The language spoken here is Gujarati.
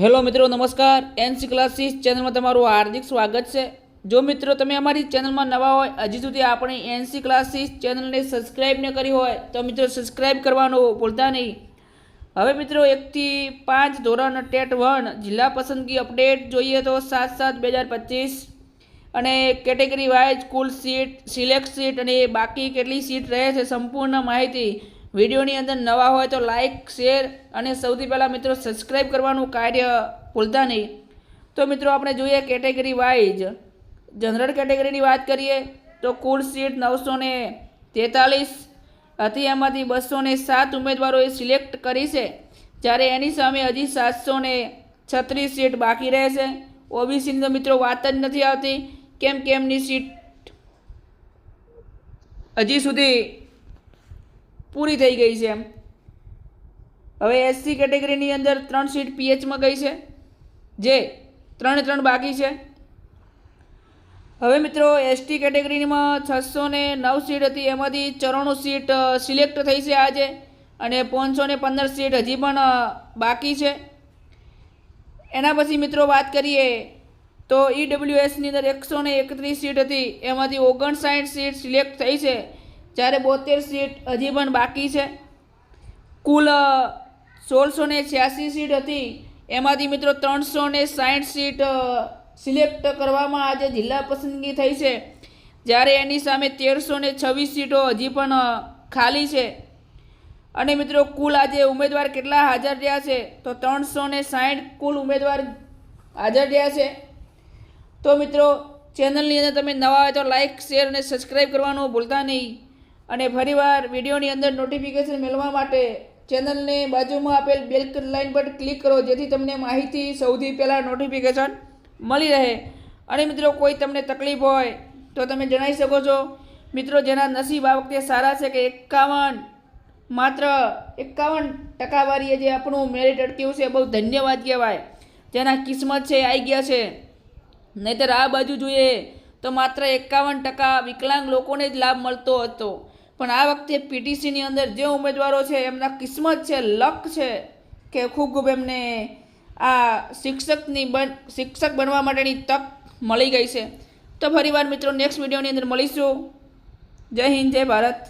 હેલો મિત્રો, નમસ્કાર. એનસી ક્લાસીસ ચેનલમાં તમારું હાર્દિક સ્વાગત છે. જો મિત્રો તમે અમારી ચેનલમાં નવા હોય, હજી સુધી આપણી એનસી ક્લાસીસ ચેનલને સબસ્ક્રાઈબ ન કરી હોય, તો મિત્રો સબસ્ક્રાઈબ કરવાનું ભૂલતા નહીં. હવે મિત્રો, એકથી પાંચ ધોરણ ટેટ વન જિલ્લા પસંદગી અપડેટ જોઈએ તો સાત સાત બે હજાર પચીસ. અને કેટેગરી વાઇઝ કુલ સીટ, સિલેક્ટ સીટ અને બાકી કેટલી સીટ રહે છે, સંપૂર્ણ માહિતી વિડીયોની અંદર નવા હોય તો લાઇક શેર અને સૌથી પહેલાં મિત્રો સબસ્ક્રાઈબ કરવાનું કાર્ય ભૂલતા નહીં. તો મિત્રો આપણે જોઈએ કેટેગરી વાઇઝ જનરલ કેટેગરીની વાત કરીએ તો કુલ સીટ નવસો ને તેતાલીસ હતી. એમાંથી બસો ને સાત ઉમેદવારોએ સિલેક્ટ કરી છે. જ્યારે એની સામે હજી સાતસો ને છત્રીસ સીટ બાકી રહેશે ઓબીસીની તો મિત્રો વાત જ નથી આવતી. કેમ કે એમની સીટ હજી સુધી પૂરી થઈ ગઈ છે એમ. હવે એસસી કેટેગરીની અંદર ત્રણ સીટ પીએચમાં ગઈ છે, જે ત્રણે ત્રણ બાકી છે. હવે મિત્રો એસટી કેટેગરીમાં છસો ને નવ સીટ હતી, એમાંથી ચોરાણું સીટ સિલેક્ટ થઈ છે આજે, અને પાંચસો ને પંદર સીટ હજી પણ બાકી છે. એના પછી મિત્રો વાત કરીએ, તો ઈડબ્લ્યુએસની અંદર એકસો ને એકત્રીસ સીટ હતી, એમાંથી ઓગણસાઠ સીટ સિલેક્ટ થઈ છે જ્યારે બોતેર સીટ હજી પણ બાકી છે. કુલ સોળસો ને છ્યાસી સીટ હતી. એમાંથી મિત્રો ત્રણસો ને સાઠ સીટ સિલેક્ટ કરવામાં આજે જિલ્લા પસંદગી થઈ છે. જ્યારે એની સામે તેરસો ને છવ્વીસ સીટો હજી પણ ખાલી છે. અને મિત્રો કુલ આજે ઉમેદવાર કેટલા હાજર રહ્યા છે? તો ત્રણસો ને સાઠ કુલ ઉમેદવાર હાજર રહ્યા છે. તો મિત્રો ચેનલની અંદર તમે નવા હોય તો લાઇક શેર અને સબસ્ક્રાઈબ કરવાનું ભૂલતા નહીં. અને ફરીવાર વિડીયોની અંદર નોટિફિકેશન મેળવવા માટે ચેનલને બાજુમાં આપેલ બેલ લાઇન પર ક્લિક કરો, જેથી તમને માહિતી સૌથી પહેલાં નોટિફિકેશન મળી રહે. અને મિત્રો, કોઈ તમને તકલીફ હોય તો તમે જણાવી શકો છો. મિત્રો, જેના નસીબ આ વખતે સારા છે કે એકાવન, માત્ર એકાવન ટકાવારીએ જે આપણું મેરિટ અટક્યું છે બહુ ધન્યવાદ કહેવાય. જેના કિસ્મત છે આવી ગયા છે. નહીંતર આ બાજુ જોઈએ તો માત્ર એકાવન ટકા વિકલાંગ લોકોને જ લાભ મળતો હતો. પણ આ વખતે પીટીસીની અંદર જે ઉમેદવારો છે, એમના કિસ્મત છે, લક છે કે ખૂબ ખૂબ એમને આ શિક્ષકની બન, શિક્ષક બનવા માટેની તક મળી ગઈ છે. તો ફરીવાર મિત્રો નેક્સ્ટ વિડીયોની અંદર મળીશું. જય હિન્દ, જય ભારત.